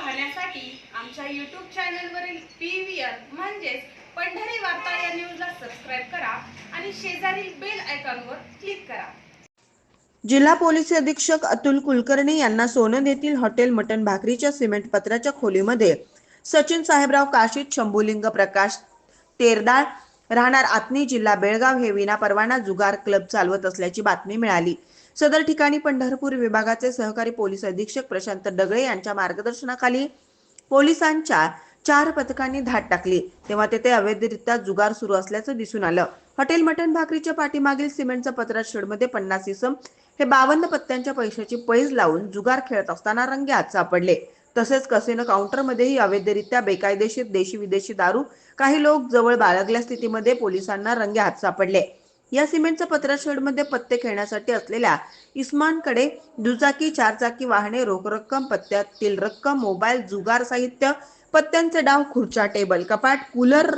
पाहण्यासाठी आमच्या यूट्यूब चॅनलवरील पी व्ही आर म्हणजेच पंढरी वार्ता या न्यूजला सबस्क्राईब करा आणि शेजारील बेल आयकॉनवर क्लिक करा. जिल्हा पोलीस अधीक्षक अतुल कुलकर्णी यांना सोनद येथील हॉटेल मटण भाकरीच्या सिमेंट पत्राच्या खोलीमध्ये. सचिन साहेबराव काशीत शंभुलिंग प्रकाश तेरदाळ. राहणार आत्नी जिल्हा बेळगाव हे विनापरवाना जुगार क्लब चालवत असल्याची बातमी मिळाली. सदर ठिकाणी पंढरपूर विभागाचे सहकारी पोलीस अधीक्षक प्रशांत डगळे यांच्या मार्गदर्शनाखाली पोलिसांच्या चार पथकांनी धाड टाकली. तेव्हा तेथे अवैधरित्या जुगार सुरू असल्याचं दिसून आलं. हॉटेल मटण भाकरीच्या पाठीमागील सिमेंटचा पत्रा शेडमध्ये पन्नास इसम हे बावन्न पत्त्यांच्या पैशाची पैज लावून जुगार खेळत असताना रंग्यात सापडले. तसेच कसेनं काउंटरमध्येही अवैधरित्या बेकायदेशीर देशी विदेशी दारू काही लोक जवळ बाळगल्या स्थितीमध्ये पोलिसांना रंगे हात सापडले. या सिमेंटच्या पत्रा शेडमध्ये पत्ते खेळण्यासाठी असलेल्या इस्मानकडे दुचाकी चारचाकी वाहने रोख रक्कम पत्त्यातील रक्कम मोबाईल जुगार साहित्य पत्त्यांचे डाव खुर्च्या टेबल कपाट कूलर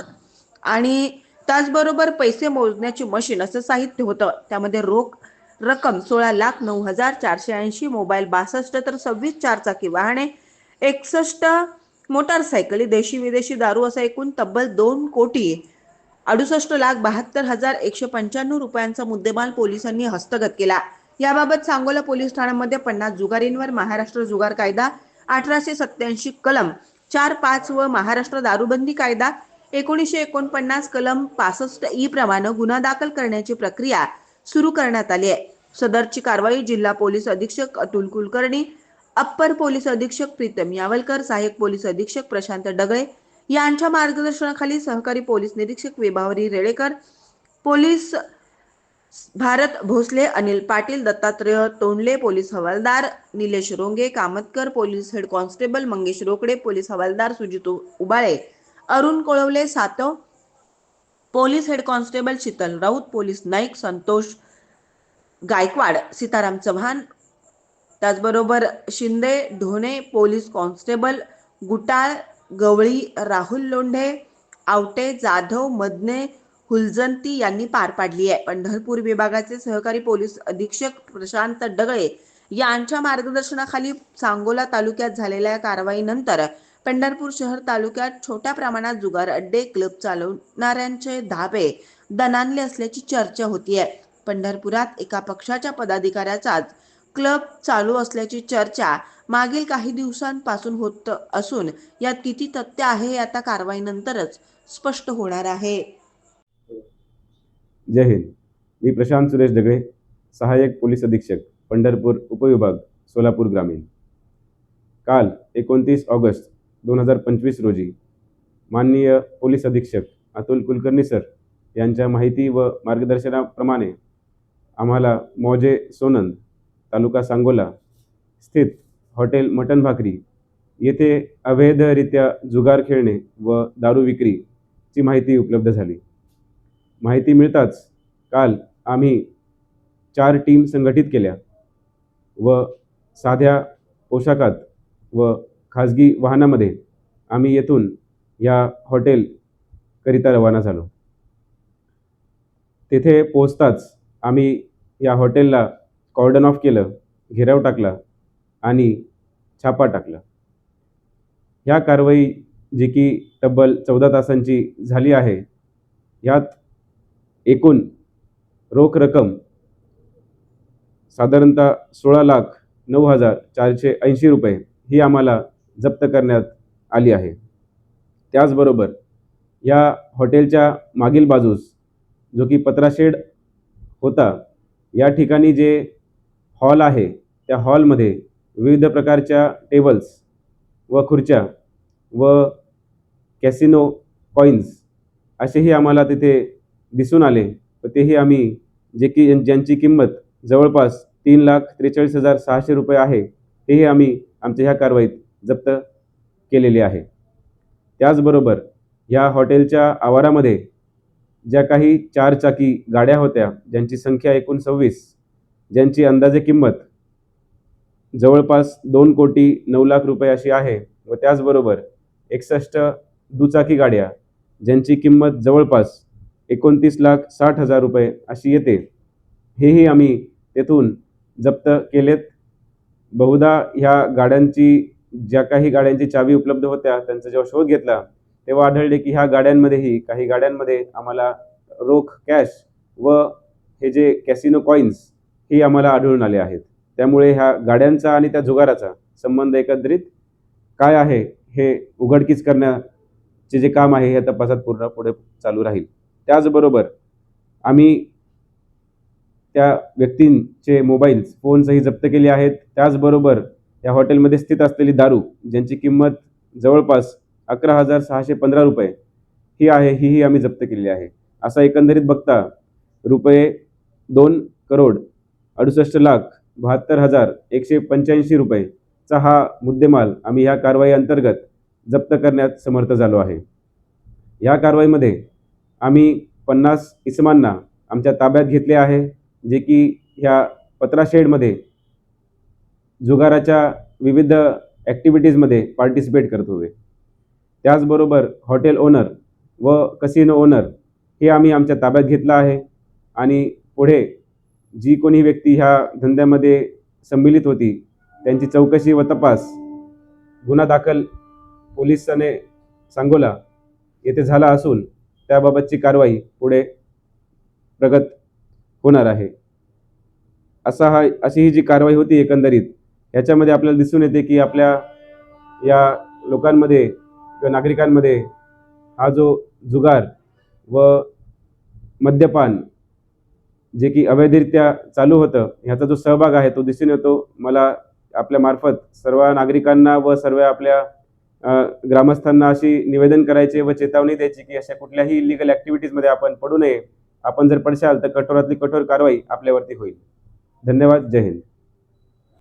आणि त्याचबरोबर पैसे मोजण्याची मशीन असं साहित्य होतं. त्यामध्ये रोख रक्कम सोळा लाख नऊ हजार चारशे ऐंशी मोबाईल बासष्ट तर सव्वीस चारचाकी वाहने एकसष्ट मोटारसायकली देशी विदेशी दारू असा एकूण तब्बल दोन कोटी अडुसष्ट लाख बहात्तर हजार एकशे पंच्याण्णव रुपयांचा मुद्देमाल पोलिसांनी हस्तगत केला. याबाबत सांगोला पोलीस ठाण्यामध्ये पन्नास जुगारींवर महाराष्ट्र जुगार कायदा अठराशे सत्याऐंशी कलम चार पाच व महाराष्ट्र दारूबंदी कायदा एकोणीसशे एकोणपन्नास कलम पासष्ट ई प्रमाणे गुन्हा दाखल करण्याची प्रक्रिया सुरू करण्यात आली आहे. सदरची कारवाई जिल्हा पोलीस अधीक्षक अतुल कुलकर्णी अप्पर पोलीस अधीक्षक प्रीतम यावलकर सहाय्यक पोलीस अधीक्षक प्रशांत डगळे यांच्या मार्गदर्शनाखाली सहकारी पोलीस निरीक्षक विभावरी रेळेकर पोलीस भारत भोसले अनिल पाटील दत्तात्रेय तोंडले पोलीस हवालदार Nilesh Ronge Kamatkar police head constable Mangesh Rokade police हवालदार Sujit Ubale Arun Kolwale Satav police head constable Sheetal Raut police Naik Santosh Gaikwad Sitaram Chavan त्याचबरोबर शिंदे ढोणे पोलीस कॉन्स्टेबल गुटाळ गवळी राहुल लोंढे आवटे जाधव मदने हुलजंती यांनी पार पाडली आहे. पंढरपूर विभागाचे सहकारी पोलीस अधीक्षक प्रशांत डगळे यांच्या मार्गदर्शनाखाली सांगोला तालुक्यात झालेल्या कारवाईनंतर पंढरपूर शहर तालुक्यात छोट्या प्रमाणात जुगार अड्डे क्लब चालवणाऱ्यांचे धाबे दणानले असल्याची चर्चा होती आहे पंढरपुरात एका पक्षाच्या पदाधिकाऱ्याचाच क्लब चालू असल्याची चर्चा मागील काही दिवसांपासून होत असून यात किती तथ्य आहे हे आता कारवाईनंतरच स्पष्ट होणार आहे. जय हिंद. मी प्रशांत सुरेश दगडे सहाय्यक पोलीस अधीक्षक पंढरपूर उपविभाग सोलापूर ग्रामीण. काल एकोणतीस ऑगस्ट दोन हजार पंचवीस रोजी माननीय पोलीस अधीक्षक अतुल कुलकर्णी सर यांच्या माहिती व मार्गदर्शनाप्रमाणे आम्हाला मौजे सोनंद तालुका सांगोला स्थित हॉटेल मटण भाकरी येथे अवैधरित्या जुगार खेळणे व दारू विक्रीची माहिती उपलब्ध झाली. माहिती मिळताच काल आम्ही चार टीम संघटित केल्या व साध्या पोशाखात व खाजगी वाहनामध्ये आम्ही येथून या हॉटेलकरिता रवाना झालो. तेथे पोचताच आम्ही या हॉटेलला कॉर्डन ऑफ केलं घेराव टाकला आणि छापा टाकला. ह्या कारवाई जी की तब्बल चौदा तासांची झाली आहे यात एकूण रोख रक्कम साधारणतः सोळा लाख नऊ हजार चारशे ऐंशी रुपये ही आम्हाला जप्त करण्यात आली आहे. त्याचबरोबर या हॉटेलच्या मागील बाजूस जो की पत्राशेड होता या ठिकाणी जे हॉल आहे. त्या हॉलमध्ये विविध प्रकारच्या टेबल्स व खुर्च्या व कॅसिनो कॉईन्स असेही आम्हाला तिथे दिसून आले व तेही आम्ही जे की ज्यांची किंमत जवळपास तीन लाख त्रेचाळीस हजार सहाशे रुपये आहे तेही आम्ही आमच्या ह्या कारवाईत जप्त केलेले आहे. त्याचबरोबर ह्या हॉटेलच्या आवारामध्ये ज्या काही चारचाकी गाड्या होत्या ज्यांची संख्या एकूण सव्वीस ज्यांची अंदाजे किंमत जवळपास दोन कोटी नऊ लाख रुपये अशी आहे व त्याचबरोबर एकसष्ट दुचाकी गाड्या ज्यांची किंमत जवळपास एकोणतीस लाख साठ हजार रुपये अशी येते. हेही आम्ही तेथून जप्त केलेत. बहुधा ह्या गाड्यांची ज्या काही गाड्यांची चावी उपलब्ध होत्या त्यांचा जेव्हा शोध घेतला तेव्हा आढळले की ह्या गाड्यांमध्येही काही गाड्यांमध्ये आम्हाला रोख कॅश व हे जे कॅसिनो कॉईन्स ही आम्हाला आढळून आले आहेत. त्यामुळे ह्या गाड्यांचा आणि त्या जुगाराचा संबंध एकत्रित काय आहे हे उघडकीस करण्याचे जे काम आहे हे तपासात पूर्ण पुढे चालू राहील. त्याचबरोबर आम्ही त्या व्यक्तींचे मोबाईल्स फोन्सही जप्त केले आहेत. त्याचबरोबर या हॉटेलमध्ये स्थित असलेली दारू ज्यांची किंमत जवळपास अकरा हजार सहाशे पंधरा रुपये ही आहे हीही आम्ही जप्त केलेली आहे. असा एकंदरीत बघता रुपये दोन करोड अडुसष्ट लाख बहात्तर हजार एकशे पंच्याऐंशी रुपयेचा हा मुद्देमाल आम्ही या कारवाई अंतर्गत जप्त करण्यात समर्थ झालो आहे. या कारवाईमध्ये आम्ही पन्नास इसमांना आमच्या ताब्यात घेतले आहे जे की ह्या पत्रा शेडमध्ये जुगाराच्या विविध ॲक्टिव्हिटीजमध्ये पार्टिसिपेट करत होते. त्याचबरोबर हॉटेल ओनर व कसिनो ओनर हे आम्ही आमच्या ताब्यात घेतलं आहे आणि पुढे जी कोणी व्यक्ती ह्या धंद्यामध्ये संमिलित होती त्यांची चौकशी व तपास गुन्हा दाखल पोलिसाने सांगोला येथे झाला असून त्याबाबतची कारवाई पुढे प्रगत होणार आहे. असा हा अशी ही जी कारवाई होती एकंदरीत याच्यामध्ये आपल्याला दिसून येते की आपल्या या लोकांमध्ये किंवा नागरिकांमध्ये हा जो जुगार व मद्यपान जे की अवैधरित्या चालू होतं ह्याचा जो सहभाग आहे तो दिसून येतो. मला आपल्या मार्फत सर्व नागरिकांना व सर्व आपल्या ग्रामस्थांना अशी निवेदन करायचे व चेतावणी द्यायची की अशा कुठल्याही इलिगल ॲक्टिव्हिटीजमध्ये आपण पडू नये. आपण जर पडशाल तर कठोरातली कठोर कारवाई आपल्यावरती होईल. धन्यवाद. जय हिंद.